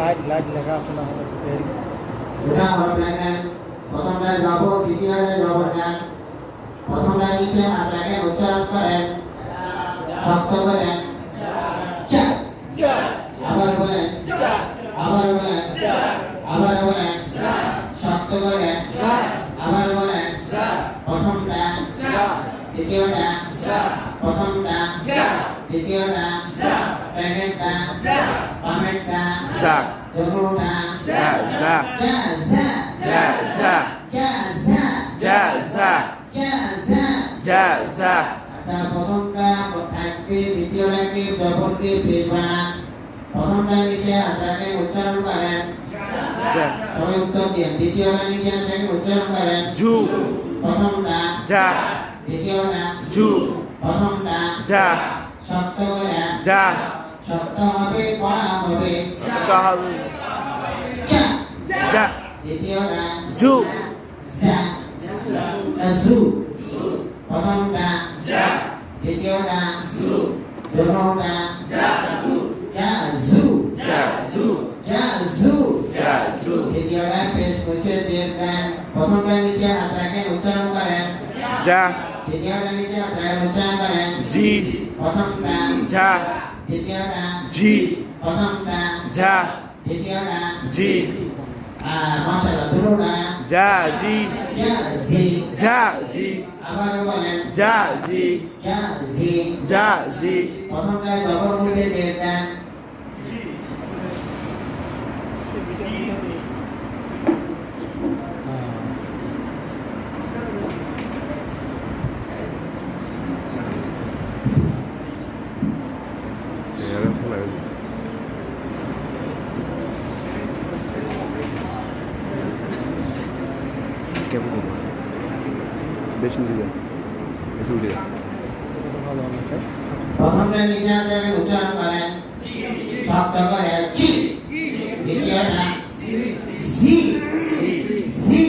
Light light লেখা আছে না আমাদের ওটা হল দেখেন প্রথম লাইন যাব দ্বিতীয় লাইন যাব না প্রথম লাইন নিচে আল্লাহকে উচ্চারণ করেন শক্ত করেন আবার বলেন আবার বলেন আবার বলেন শক্ত করেন আবার বলেন প্রথমটা। দ্বিতীয়টা। প্রথমটা। দ্বিতীয়টা। প্রেগনেন্টটা Pamekda Sak Pemuda Jaza Jaza Jaza Jaza Jaza Jaza Jaza প্রথমটা থাকবে দ্বিতীয়টাকে ডবলকে বেজ বানান প্রথমটার উচ্চারণ করেন সবাই উত্তর দিয়ে দ্বিতীয়টা নিচে হাতটাকে প্রথমটা যা দ্বিতীয়টা যা শক্ত হবে কড়া হবে কাহাবু যা যা দ্বিতীয়টা জু যা জু প্রথমটা দ্বিতীয়টা দুটোটা যা জু যা জু যা জু যা জু দ্বিতীয়টা পেশ বসে জের দেন প্রথমটা নিচে হাত রাখেন উচ্চারণ করেন যা দ্বিতীয়টা নিচে হাত রাখেন উচ্চারণ করেন জি প্রথমটা যা দ্বিতীয়টা জি প্রথমটা যা দ্বিতীয়টা জি মশালা দুটোটা যা জি যা জি যা জি আবার বলেন যা জি যা জি যা জি প্রথমটা জবর বসে জের Kabul edin. Beşinci de. Beşinci de. প্রথমটা নিচে আনতে উচ্চারণ করেন শব্দ করে চি দ্বিতীয়টা জি জি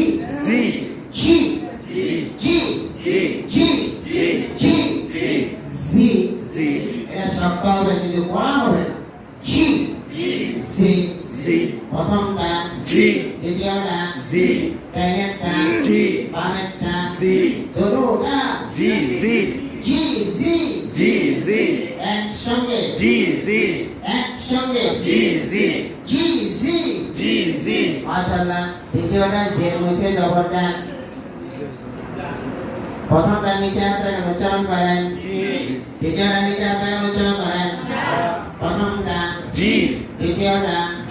জি চি চি চি চি জি জি এটা শব্দ হবে কিন্তু পড়া হবে না চি জি জি প্রথমটা জি দ্বিতীয়টা জি জি বামেরটা জি জি জি জি জি জি জি একসঙ্গে জি জি একসঙ্গে জি জি জি জি জি জি মাশাআল্লাহ দ্বিতীয়টা জের মুছে জবর দেন প্রথমটা নিচে উচ্চারণ করেন। দ্বিতীয়টা নিচে উচ্চারণ করেন। প্রথমটা। জি দ্বিতীয়টা।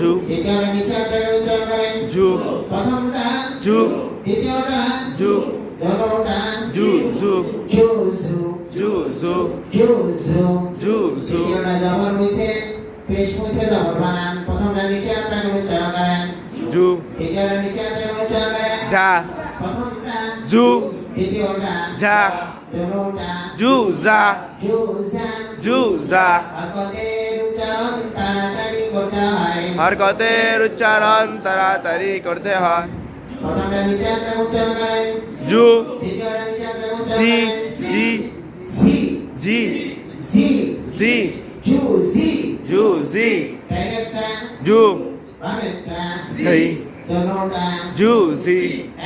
যুগ দ্বিতীয়টা নিচে হাতটাকে উচ্চারণ করেন। যুগ প্রথমটা যুগ দ্বিতীয়টা যুগ যতটা যুগ যুগ যুগ যুগ যুগ যুগ যুগ দ্বিতীয়টা জবর মিশে পেশ মিশে জবর বানান। প্রথমটা নিচে হাতটাকে উচ্চারণ করেন। যুগ দ্বিতীয়টা নিচে হাতটাকে উচ্চারণ যা। যা। দুটোটা জু যা জু যা জু যা হরকতের উচ্চারণ তাড়াতাড়ি করতে হয় হরকতের উচ্চারণ তাড়াতাড়ি করতে হয় প্রথমটা নিচে হাতে উচ্চারণ করেন জু দ্বিতীয়টা নিচে হাতে উচ্চারণ জি করেন জি জি জি জি জি জু জি জু জি প্যাকেটটা জু বামেরটা সি দুটোটা জু জি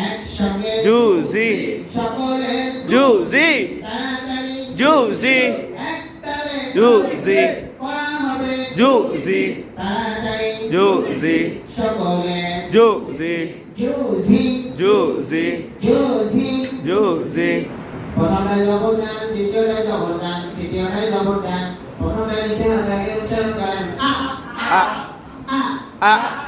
একসঙ্গে জু জি সকলে জু জি তাড়াতাড়ি জু জি একতালে জু জি পড়া হবে জু জি তাড়াতাড়ি জু জি সকলে জু জি জু জি জু জি জু জি জু জি প্রথমটা জবর দেন দ্বিতীয়টা জবর দেন তৃতীয়টা জবর দেন প্রথমটা নিচে হাত রেখে উচ্চারণ করেন আ আ আ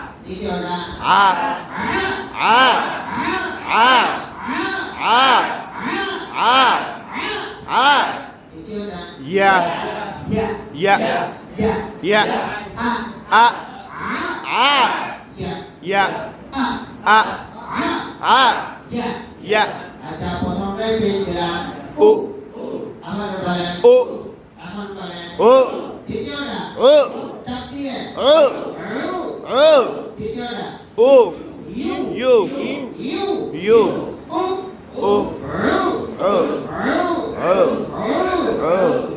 Ya. Ya. Ya. A. A. Ya. A. A. Ya. Aja ya, rebe bilang U. Aman balen. U. U, U, U. U, U, U. U. O. 얘들아. O. U. U. U. U. O. O. O. O. O. O.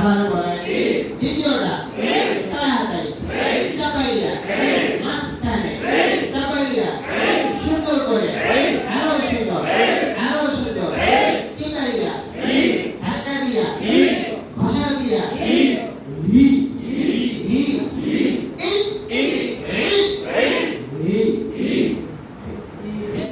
I don't know.